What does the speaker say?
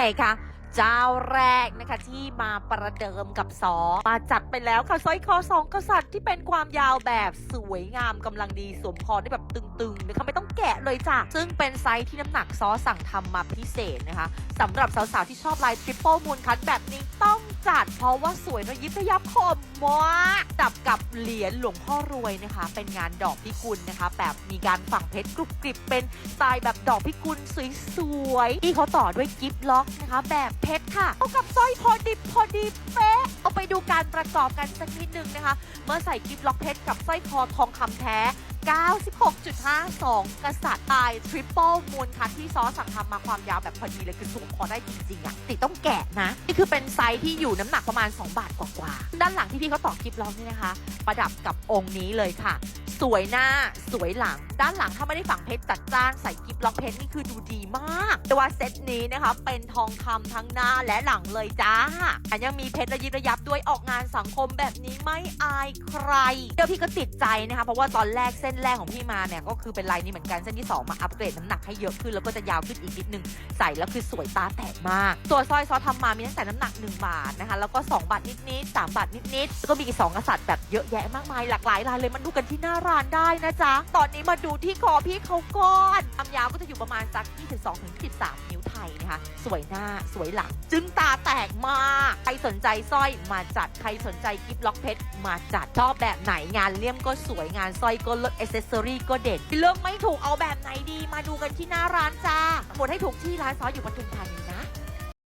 ไงคะ เจ้าแรกนะคะที่มาประเดิมกับซอมาจัดไปแล้วค่ะสร้อยคอสองกษัตริย์ที่เป็นความยาวแบบสวยงามกำลังดีสวมคอได้แบบตึงๆนะคะไม่ต้องแกะเลยจ้ะซึ่งเป็นไซส์ที่น้ำหนักซอสั่งทำมาพิเศษนะคะสำหรับสาวๆที่ชอบลายทริปเปิลมูลคัทแบบนี้ต้องจัดเพราะว่าสวยระยิบระยับคมมากจับกับเหรียญหลวงพ่อรวยนะคะ เป็นงานดอกพิกุลนะคะ แบบมีการฝังเพชรกรุบกริบเป็นสไตล์แบบดอกพิกุลสวยๆที่เขาต่อด้วยกิฟต์ล็อกนะคะแบบ ชรค่ะ เอากับสร้อยพอดิบพอดีเป๊ะ เอาไปดูการประกอบกันสักนิดนึงนะคะ เมื่อใส่กิฟต์ล็อกเพชรกับสร้อยคอทองคำแท้ 96.52 กษัตริย์ตายทริปเปิลมูลคัทที่ซอสสั่งทำมาความยาวแบบพอดีเลยคือสวมคอได้จริงๆอะติต้องแกะนะ นี่คือเป็นไซส์ที่อยู่น้ำหนักประมาณ 2 บาทกว่าๆ ด้านหลังที่พี่เขาต่อคลิปล็อกนี่นะคะ ประดับกับองค์นี้เลยค่ะ สวยหน้าสวยหลัง ด้านหลังถ้าไม่ได้ฝังเพชรจัดจ้านใส่กิฟต์ล็อกเพชรนี่คือดูดีมากแตัวเซตนี้นะคะเป็นทองคำทั้งหน้าและหลังเลยจ้าแถมยังมีเพชรระยิบระยับด้วยออกงานสังคมแบบนี้ไม่อายใคร เดี๋ยวพี่ก็ติดใจนะคะเพราะว่าตอนแรกเส้นแรกของพี่มาเนี่ยก็คือเป็นลายนี้เหมือนกันเส้นที่สองมาอัปเกรดน้ำหนักให้เยอะขึ้นแล้วก็จะยาวขึ้นอีกนิดนึงใส่แล้วคือสวยตาแตกมากตัวสร้อยซอทำมามีตั้งแต่น้ำหนัก 1 บาทนะคะแล้วก็ 2 บาทนิดๆ3บาทนิดๆแล้วก็มีอีกสองกษัตริย์แบบเยอะแยะมากมายหลากหลายลายเลยมันดูกันที่น้าร้านได้นะจ๊ะ ตอนนี้มาดูที่คอพี่เขาก่อนความยาวก็จะอยู่ประมาณสัก 22-23 นิ้วไทยนะคะ สวยหน้าสวยหลัง จึงตาแตกมาก ใครสนใจสร้อยมาจัด ใครสนใจกิฟต์ล็อกเพชรมาจัด ชอบแบบไหนงานเลี่ยมก็สวยงานสร้อยก็เลิศอเซสซอรี่ก็เด่นเลือกไม่ถูกเอาแบบไหนดี มาดูกันที่หน้าร้านจ้าหมดให้ถูกที่ร้านซอยอยู่ปทุมธานี